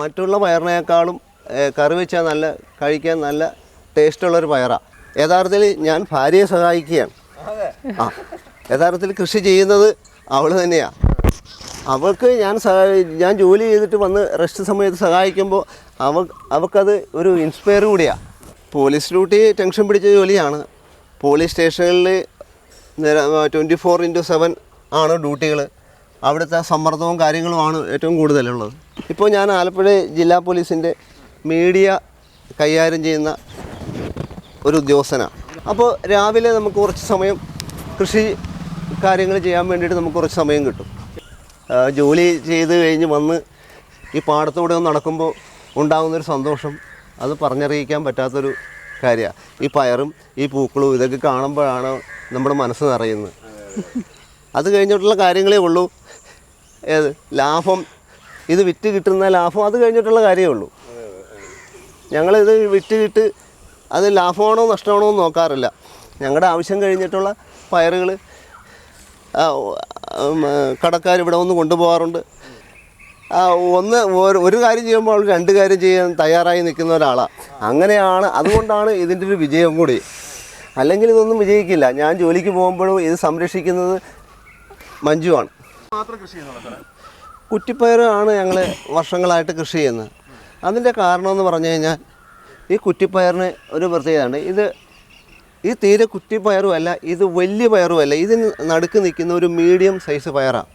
മറ്റുള്ള പയറിനേക്കാളും കറി വെച്ചാൽ നല്ല കഴിക്കാൻ നല്ല ടേസ്റ്റുള്ളൊരു പയറാണ് യഥാർത്ഥത്തിൽ ഞാൻ ഭാര്യയെ സഹായിക്കുകയാണ്. ആ യഥാർത്ഥത്തിൽ കൃഷി ചെയ്യുന്നത് അവൾ തന്നെയാണ് അവൾക്ക് ഞാൻ സഹായി ഞാൻ ജോലി ചെയ്തിട്ട് വന്ന് റെസ്റ്റ് സമയത്ത് സഹായിക്കുമ്പോൾ അവ അവൾക്കത് ഒരു ഇൻസ്പയർ കൂടിയാണ് പോലീസ് ഡ്യൂട്ടി ടെൻഷൻ പിടിച്ച ജോലിയാണ്. പോലീസ് സ്റ്റേഷനിൽ ട്വന്റി ഫോർ ഇന്റു സെവൻ ആണ് ഡ്യൂട്ടികൾ അവിടുത്തെ സമ്മർദ്ദവും കാര്യങ്ങളുമാണ് ഏറ്റവും കൂടുതലുള്ളത്. ഇപ്പോൾ ഞാൻ ആലപ്പുഴ ജില്ലാ പോലീസിന്റെ മീഡിയ കൈകാര്യം ചെയ്യുന്ന ഒരു ഉദ്യോഗസ്ഥനാണ്. അപ്പോൾ രാവിലെ നമുക്ക് കുറച്ച് സമയം കൃഷി കാര്യങ്ങൾ ചെയ്യാൻ വേണ്ടിയിട്ട് നമുക്ക് കുറച്ച് സമയം കിട്ടും. ജോലി ചെയ്ത് കഴിഞ്ഞ് വന്ന് ഈ പാടത്തൂടെ ഒന്ന് നടക്കുമ്പോൾ ഉണ്ടാകുന്നൊരു സന്തോഷം അത് പറഞ്ഞറിയിക്കാൻ പറ്റാത്തൊരു കാര്യമാണ്. ഈ പയറും ഈ പൂക്കളും ഇതൊക്കെ കാണുമ്പോഴാണ് നമ്മുടെ മനസ്സ് നിറയുന്നത്. അത് കഴിഞ്ഞിട്ടുള്ള കാര്യങ്ങളേ ഉള്ളൂ. ഏത്? ലാഭം. ഇത് വിറ്റ് കിട്ടുന്ന ലാഭം അത് കഴിഞ്ഞിട്ടുള്ള കാര്യമേ ഉള്ളൂ. ഞങ്ങളിത് വിറ്റ് കിട്ട് അത് ലാഭമാണോ നഷ്ടമാണോ എന്ന് നോക്കാറില്ല. ഞങ്ങളുടെ ആവശ്യം കഴിഞ്ഞിട്ടുള്ള പയറുകൾ കടക്കാർ ഇവിടെ ഒന്ന് കൊണ്ടുപോകാറുണ്ട് ഒന്ന് ഒരു- കാര്യം ചെയ്യുമ്പോൾ അവൾ രണ്ട് കാര്യം ചെയ്യാൻ തയ്യാറായി നിൽക്കുന്ന ഒരാളാണ് അങ്ങനെയാണ് അതുകൊണ്ടാണ് ഇതിന്റെ ഒരു വിജയം കൂടി. അല്ലെങ്കിൽ ഇതൊന്നും വിജയിക്കില്ല. ഞാൻ ജോലിക്ക് പോകുമ്പോഴും ഇത് സംരക്ഷിക്കുന്നത് മഞ്ജുവാണ്. മാത്രം കൃഷി സാറേ? കുറ്റിപ്പയറാണ് ഞങ്ങൾ വർഷങ്ങളായിട്ട് കൃഷി ചെയ്യുന്നത്. അതിന്റെ കാരണമെന്ന് പറഞ്ഞു കഴിഞ്ഞാൽ ഈ കുറ്റിപ്പയറിന് ഒരു പ്രത്യേകതയാണ് ഇത് ഈ തീരെ കുറ്റിപ്പയറുമല്ല ഇത് വലിയ പയറുമല്ല ഇതിന് നടുക്ക് നിൽക്കുന്ന ഒരു മീഡിയം സൈസ് പയറാണ്.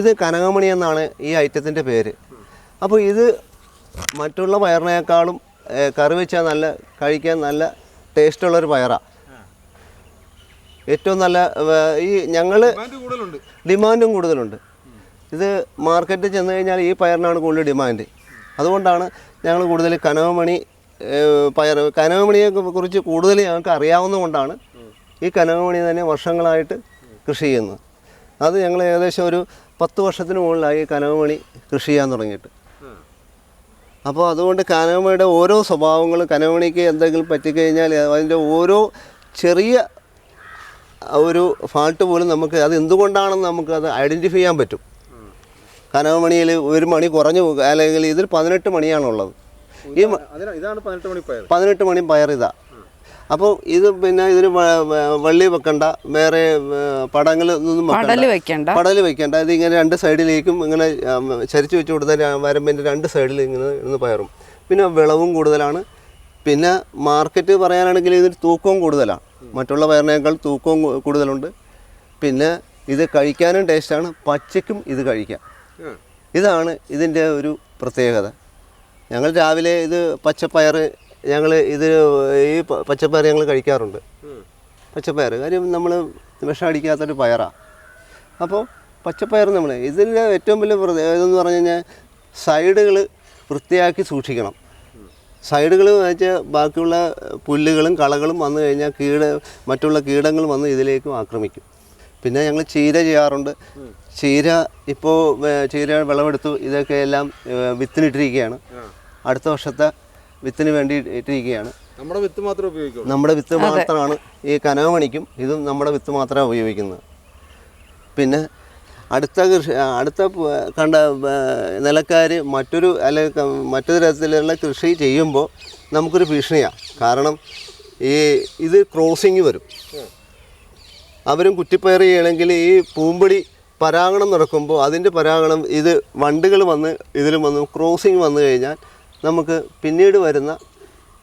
ഇത് കനകമണി എന്നാണ് ഈ ഐറ്റത്തിന്റെ പേര്. അപ്പോൾ ഇത് മറ്റുള്ള പയറിനേക്കാളും കറി വെച്ചാൽ നല്ല കഴിക്കാൻ നല്ല ടേസ്റ്റുള്ളൊരു പയറാണ് ഏറ്റവും നല്ല ഈ ഞങ്ങൾ ഡിമാൻഡ് കൂടുതലുണ്ട്. ഇത് മാർക്കറ്റിൽ ചെന്ന് കഴിഞ്ഞാൽ ഈ പയറിനാണ് കൂടുതൽ ഡിമാൻഡ്. അതുകൊണ്ടാണ് ഞങ്ങൾ കൂടുതൽ കനകമണി ഏഹ്, പയർ കനകമണിയെ കുറിച്ച് കൂടുതൽ ഞങ്ങൾക്ക് അറിയാവുന്നതുകൊണ്ടാണ് ഈ കനകമണി തന്നെ വർഷങ്ങളായിട്ട് കൃഷി ചെയ്യുന്നത്. അത് ഞങ്ങൾ ഏകദേശം ഒരു പത്ത് വർഷത്തിന് മുകളിലായി കനവമണി കനകമണി കൃഷി ചെയ്യാൻ തുടങ്ങിയിട്ട്. അപ്പോൾ അതുകൊണ്ട് കനകമണിയുടെ ഓരോ സ്വഭാവങ്ങളും കനകമണിക്ക് എന്തെങ്കിലും പറ്റിക്കഴിഞ്ഞാൽ അതിന്റെ ഓരോ ചെറിയ ഒരു ഫാൾട്ട് പോലും നമുക്ക് അത് എന്തുകൊണ്ടാണെന്ന് നമുക്ക് അത് ഐഡന്റിഫൈ ചെയ്യാൻ പറ്റും. കനകമണിയിൽ ഒരു മണി കുറഞ്ഞു പോകുക അല്ലെങ്കിൽ ഇതിൽ പതിനെട്ട് മണിയാണുള്ളത്. ഈ പതിനെട്ട് മണി പയർ ഇതാ. അപ്പോൾ ഇത് പിന്നെ ഇതിന് വള്ളി വെക്കണ്ട. വേറെ പടങ്ങൾ ഒന്നും പടൽ വെക്കണ്ട. പടൽ വെക്കണ്ട. ഇത് ഇങ്ങനെ രണ്ട് സൈഡിലേക്കും ഇങ്ങനെ ചരിച്ചു ചരിച്ച് വെച്ച് കൊടുത്താൽ വരമ്പിന്റെ രണ്ട് സൈഡിൽ ഇങ്ങനെ ഇന്ന് പയറും. പിന്നെ വിളവും കൂടുതലാണ്. പിന്നെ മാർക്കറ്റ് പറയാനാണെങ്കിൽ ഇതിന് തൂക്കവും കൂടുതലാണ്. മറ്റുള്ള പയറിനേക്കാൾ തൂക്കവും കൂടുതലുണ്ട്. പിന്നെ ഇത് കഴിക്കാനും ടേസ്റ്റാണ് പച്ചയ്ക്കും ഇത് കഴിക്കാം. ഇതാണ് ഇതിന്റെ ഒരു പ്രത്യേകത. ഞങ്ങൾ രാവിലെ ഇത് പച്ചപ്പയർ ഞങ്ങൾ ഇത് ഈ പച്ചപ്പയർ ഞങ്ങൾ കഴിക്കാറുണ്ട്. പച്ചപ്പയർ. കാര്യം നമ്മൾ വിഷം അടിക്കാത്തൊരു പയറാണ് അപ്പോൾ പച്ചപ്പയർ നമ്മൾ ഇതിന്റെ ഏറ്റവും വലിയ പ്രത്യേകത എന്ന് പറഞ്ഞു കഴിഞ്ഞാൽ സൈഡുകൾ വൃത്തിയാക്കി സൂക്ഷിക്കണം. സൈഡുകൾ വെച്ചാൽ ബാക്കിയുള്ള പുല്ലുകളും കളകളും വന്നു കഴിഞ്ഞാൽ കീട മറ്റുള്ള കീടങ്ങൾ വന്ന് ഇതിലേക്കും ആക്രമിക്കും. പിന്നെ ഞങ്ങൾ ചീര ചെയ്യാറുണ്ട്. ചീര ഇപ്പോൾ ചീര വിളവെടുത്തു. ഇതൊക്കെ എല്ലാം വിത്തിനിട്ടിരിക്കുകയാണ്. അടുത്ത വർഷത്തെ വിത്തിന് വേണ്ടി ഇട്ടിരിക്കുകയാണ്. നമ്മുടെ വിത്ത് മാത്രം ഉപയോഗിക്കും നമ്മുടെ വിത്ത് മാത്രമാണ് ഈ കനകമണിക്കും ഇതും നമ്മുടെ വിത്ത് മാത്രമാണ് ഉപയോഗിക്കുന്നത്. പിന്നെ അടുത്ത കൃഷി അടുത്ത കണ്ട നിലക്കാർ മറ്റൊരു അല്ലെങ്കിൽ മറ്റൊരു തരത്തിലുള്ള കൃഷി ചെയ്യുമ്പോൾ നമുക്കൊരു ഭീഷണിയാണ് കാരണം ഈ ഇത് ക്രോസിങ് വരും. അവരും കുറ്റിപ്പയർ ഈ പൂമ്പൊടി പരാഗണം നടക്കുമ്പോൾ അതിന്റെ പരാഗണം ഇത് വണ്ടുകൾ വന്ന് ഇതിലും വന്നു ക്രോസിങ് വന്നു കഴിഞ്ഞാൽ നമുക്ക് പിന്നീട് വരുന്ന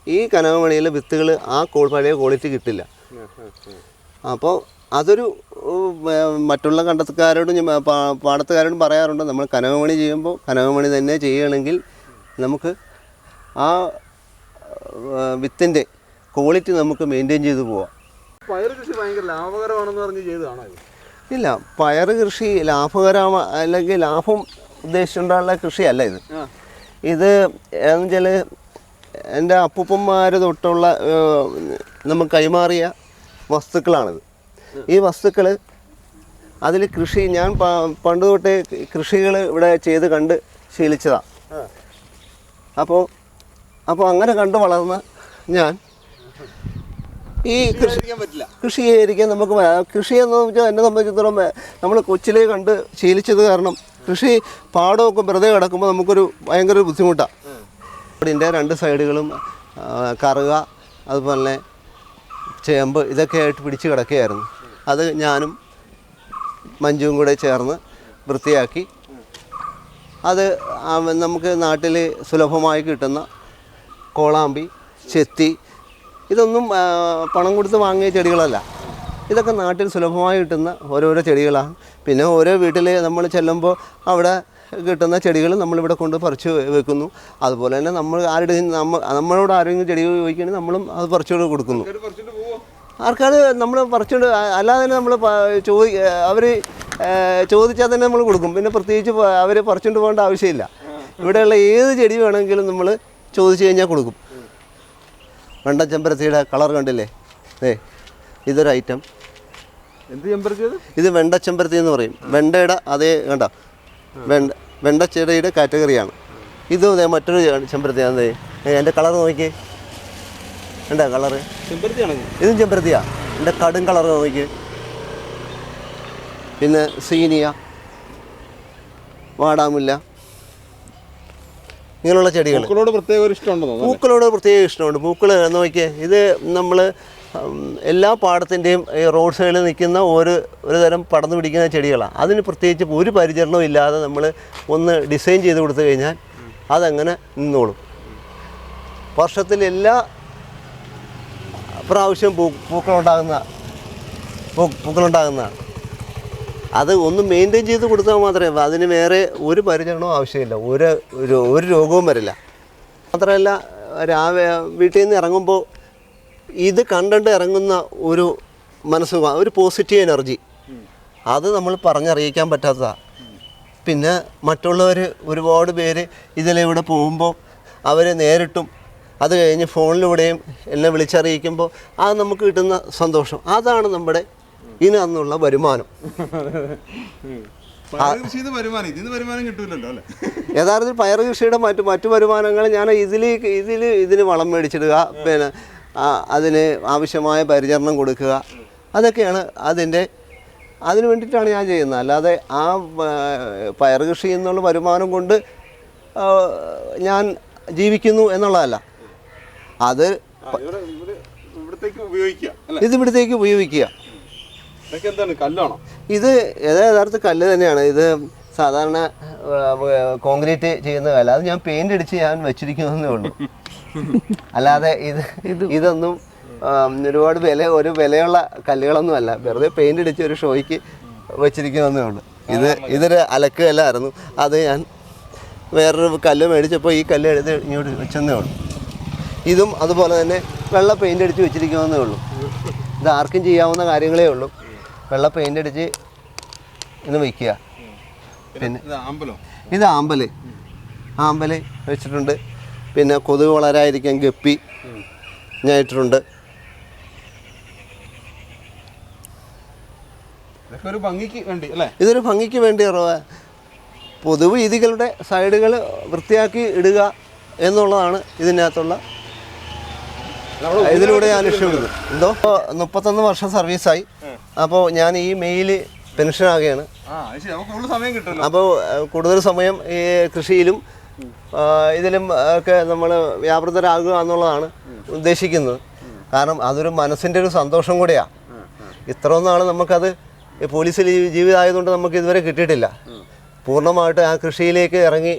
ഈ കനകമണിയിലെ വിത്തുകൾ ആ പഴയ ക്വാളിറ്റി കിട്ടില്ല. അപ്പോൾ അതൊരു മറ്റുള്ള കണ്ടത്തുകാരോടും പാടത്തുകാരോടും പറയാറുണ്ട്. നമ്മൾ കനകമണി ചെയ്യുമ്പോൾ കനകമണി തന്നെ ചെയ്യുകയാണെങ്കിൽ നമുക്ക് ആ വിത്തിന്റെ ക്വാളിറ്റി നമുക്ക് മെയിന്റെയിൻ ചെയ്തു പോവാം. പയർ കൃഷി ഭയങ്കര ലാഭകരമാണെന്ന് പറഞ്ഞ് ചെയ്തതാണോ ഇല്ല പയർ കൃഷി ലാഭകരമ അല്ലെങ്കിൽ ലാഭം ഉദ്ദേശിച്ചുകൊണ്ടുള്ള കൃഷിയല്ല ഇത്. ഇത് എന്ന് വെച്ചാൽ എന്റെ അപ്പൂപ്പന്മാർ തൊട്ടുള്ള നമുക്ക് കൈമാറിയ വസ്തുക്കളാണിത്. ഈ വസ്തുക്കൾ അതിൽ കൃഷി ഞാൻ പണ്ട് തൊട്ടേ കൃഷികൾ ഇവിടെ ചെയ്ത് കണ്ട് ശീലിച്ചതാണ് അപ്പോൾ അപ്പോൾ അങ്ങനെ കണ്ട് വളർന്ന ഞാൻ ഈ കൃഷി ചെയ്യാൻ പറ്റില്ല. കൃഷി ചെയ്യാതിരിക്കാൻ നമുക്ക് കൃഷി എന്ന് വെച്ചാൽ എന്നെ സംബന്ധിച്ചിടത്തോളം നമ്മൾ കൊച്ചിലേ കണ്ട് ശീലിച്ചത് കാരണം കൃഷി പാടമൊക്കെ വെറുതെ കിടക്കുമ്പോൾ നമുക്കൊരു ഭയങ്കര ബുദ്ധിമുട്ടാണ് ഇതിന്റെ രണ്ട് സൈഡുകളും കറുക അതുപോലെ തന്നെ ചേമ്പ് ഇതൊക്കെ ആയിട്ട് പിടിച്ച് കിടക്കുകയായിരുന്നു. അത് ഞാനും മഞ്ജുവും കൂടെ ചേർന്ന് വൃത്തിയാക്കി. അത് നമുക്ക് നാട്ടിൽ സുലഭമായി കിട്ടുന്ന കോളാമ്പി ചെത്തി ഇതൊന്നും പണം കൊടുത്ത് വാങ്ങിയ ചെടികളല്ല. ഇതൊക്കെ നാട്ടിൽ സുലഭമായി കിട്ടുന്ന ഓരോരോ ചെടികളാണ്. പിന്നെ ഓരോ വീട്ടിൽ നമ്മൾ ചെല്ലുമ്പോൾ അവിടെ കിട്ടുന്ന ചെടികൾ നമ്മളിവിടെ കൊണ്ട് പറിച്ച് വെക്കുന്നു. അതുപോലെ തന്നെ നമ്മൾ ആരുടെ നമ്മ നമ്മളോട് ആരെങ്കിലും ചെടികൾ ചോദിക്കുകയാണെങ്കിൽ നമ്മളും അത് പറിച്ചുകൊണ്ട് കൊടുക്കുന്നു. ആർക്കാണ് നമ്മൾ പറിച്ചുകൊണ്ട് അല്ലാതെ തന്നെ നമ്മൾ ചോദി അവർ ചോദിച്ചാൽ തന്നെ നമ്മൾ കൊടുക്കും. പിന്നെ പ്രത്യേകിച്ച് അവർ പറിച്ചുകൊണ്ട് പോകേണ്ട ആവശ്യമില്ല. ഇവിടെയുള്ള ഏത് ചെടി വേണമെങ്കിലും നമ്മൾ ചോദിച്ചു കഴിഞ്ഞാൽ കൊടുക്കും. വെണ്ട ചെമ്പരത്തിയുടെ കളർ കണ്ടില്ലേ? ഏ ഇതൊരു ഐറ്റം. എന്ത് ചെമ്പരത്തി ഇത് വെണ്ട ചെമ്പരത്തി എന്ന് പറയും. വെണ്ടയുടെ അതേ കണ്ട? വെണ്ട വെണ്ട ചെടിയുടെ കാറ്റഗറിയാണ്. ഇതും അതേ മറ്റൊരു ചെമ്പരത്തിയാണ് അതെ എന്റെ കളർ നോക്കിയേ. വേണ്ട കളർ ഇതും? ചെമ്പരത്തിയാ. എന്റെ കടും കളർ നോക്കി പിന്നെ സീനിയ വാടാമില്ല ഇങ്ങനെയുള്ള ചെടികൾ പൂക്കളോട് പ്രത്യേക ഒരു ഇഷ്ടമുണ്ടോ പൂക്കളോട് പ്രത്യേക ഇഷ്ടമുണ്ട്. പൂക്കൾ നോക്കിയേ ഇത് നമ്മൾ എല്ലാ പാടത്തിന്റെയും ഈ റോഡ് സൈഡിൽ നിൽക്കുന്ന ഒരു ഒരു തരം പടർന്നു പിടിക്കുന്ന ചെടികളാണ് അതിന് പ്രത്യേകിച്ച് ഒരു പരിചരണവും ഇല്ലാതെ നമ്മൾ ഒന്ന് ഡിസൈൻ ചെയ്ത് കൊടുത്തു കഴിഞ്ഞാൽ അതങ്ങനെ നിന്നോളും. വർഷത്തിൽ എല്ലാ പ്രാവശ്യം പൂ പൂക്കളുണ്ടാകുന്ന പൂ പൂക്കളുണ്ടാകുന്നതാണ് അത് ഒന്ന് മെയിന്റെയിൻ ചെയ്ത് കൊടുത്താൽ മാത്രമേ അതിന് വേറെ ഒരു പരിചരണവും ആവശ്യമില്ല. ഒരു ഒരു രോഗവും വരില്ല. മാത്രമല്ല രാവിലെ വീട്ടിൽ നിന്ന് ഇറങ്ങുമ്പോൾ ഇത് കണ്ടിട്ട് ഇറങ്ങുന്ന ഒരു മനസ്സ് ഒരു പോസിറ്റീവ് എനർജി അത് നമ്മൾ പറഞ്ഞറിയിക്കാൻ പറ്റാത്തതാണ് പിന്നെ മറ്റുള്ളവർ ഒരുപാട് പേര് ഇതിലൂടെ പോകുമ്പോൾ അവരെ നേരിട്ടും അത് കഴിഞ്ഞ് ഫോണിലൂടെയും എന്നെ വിളിച്ചറിയിക്കുമ്പോൾ അത് നമുക്ക് കിട്ടുന്ന സന്തോഷം. അതാണ് നമ്മുടെ ഇനി അന്നുള്ള വരുമാനം. യഥാർത്ഥത്തിൽ പയർ കൃഷിയുടെ മറ്റു മറ്റു വരുമാനങ്ങൾ ഞാൻ ഇതിൽ ഇതിൽ ഇതിന് വളം മേടിച്ചിടുക പിന്നെ അതിന് ആവശ്യമായ പരിചരണം കൊടുക്കുക. അതൊക്കെയാണ് അതിന്റെ അതിന് വേണ്ടിയിട്ടാണ് ഞാൻ ചെയ്യുന്നത്. അല്ലാതെ ആ ആ, പയർ കൃഷി എന്നുള്ള വരുമാനം കൊണ്ട് ഞാൻ ജീവിക്കുന്നു എന്നുള്ളതല്ല. അത് ഇത് ഇവിടത്തേക്ക് ഉപയോഗിക്കുക. ഇതൊക്കെ എന്താണ് കല്ലാണോ? ഇത് യഥാർത്ഥ കല്ല് തന്നെയാണ്. ഇത് സാധാരണ കോൺക്രീറ്റ് ചെയ്യുന്ന കല്ല്. അത് ഞാൻ പെയിന്റ് അടിച്ച് ഞാൻ വെച്ചിരിക്കുന്നതേ ഉള്ളൂ. അല്ലാതെ ഇത് ഇതൊന്നും ഒരുപാട് വില ഒരു വിലയുള്ള കല്ലുകളൊന്നും അല്ല. വെറുതെ പെയിന്റ് അടിച്ച് ഒരു ഷോയ്ക്ക് വെച്ചിരിക്കുന്നതേ ഉള്ളൂ. ഇത് ഇതൊരു അലക്ക് കല്ലായിരുന്നു. അത് ഞാൻ വേറൊരു കല്ല് മേടിച്ചപ്പോൾ ഈ കല്ല് എടുത്ത് ഇങ്ങോട്ട് വെച്ചെന്നേ ഉള്ളൂ. ഇതും അതുപോലെ തന്നെ വെള്ള പെയിന്റ് അടിച്ച് വെച്ചിരിക്കുന്നതേ ഉള്ളൂ. ഇത് ആർക്കും ചെയ്യാവുന്ന കാര്യങ്ങളേ ഉള്ളൂ. വെള്ള പെയിന്റ് അടിച്ച് ഇന്ന് വയ്ക്കുക പിന്നെ ഇത് ആമ്പലോ? ആമ്പൽ. വെച്ചിട്ടുണ്ട്. പിന്നെ കൊതുക് വളരാതിരിക്കാൻ ഗപ്പി ഞാൻ ഇട്ടിട്ടുണ്ട് ഇതൊക്കെ ഒരു ഭംഗിക്ക് വേണ്ടി അല്ലേ? ഇതൊരു ഭംഗിക്ക് വേണ്ടി ഉറവ- പൊതുവീതികളുടെ സൈഡുകൾ വൃത്തിയാക്കി ഇടുക എന്നുള്ളതാണ് ഇതിനകത്തുള്ള ഇതിലൂടെ ഞാൻ ലക്ഷ്യമിടുന്നത് എന്തോ? ഇപ്പോൾ മുപ്പത്തൊന്ന് വർഷം സർവീസായി. അപ്പോൾ ഞാൻ ഈ മെയിൽ പെൻഷൻ ആകുകയാണ് അപ്പോൾ കൂടുതൽ സമയം ഈ കൃഷിയിലും ഇതിലും ഒക്കെ നമ്മൾ വ്യാപൃതരാകുക എന്നുള്ളതാണ് ഉദ്ദേശിക്കുന്നത്. കാരണം അതൊരു മനസ്സിന്റെ ഒരു സന്തോഷം കൂടെയാണ് ഇത്ര നാൾ നമുക്കത് പോലീസിൽ ജീവിതമായതുകൊണ്ട് നമുക്ക് ഇതുവരെ കിട്ടിയിട്ടില്ല. പൂർണമായിട്ട് ആ കൃഷിയിലേക്ക് ഇറങ്ങി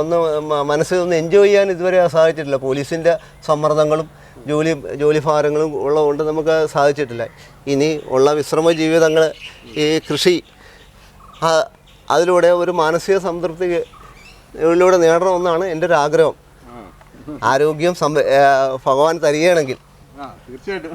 ഒന്ന് മനസ്സിൽ മനസ്സ് ഒന്ന് എൻജോയ് ചെയ്യാൻ ഇതുവരെ സാധിച്ചിട്ടില്ല. പോലീസിന്റെ സമ്മർദ്ദങ്ങളും ജോലി ജോലി ഭാരങ്ങളും ഉള്ളതുകൊണ്ട് നമുക്ക് സാധിച്ചിട്ടില്ല. ഇനി ഉള്ള വിശ്രമ ജീവിതങ്ങൾ ഈ കൃഷി അതിലൂടെ ഒരു മാനസിക സംതൃപ്തി ഇതിലൂടെ നേടണമെന്നാണ് എന്റെ ഒരു ആഗ്രഹം. ആരോഗ്യം സംഭ ഭഗവാൻ തരികയാണെങ്കിൽ. തീർച്ചയായിട്ടും.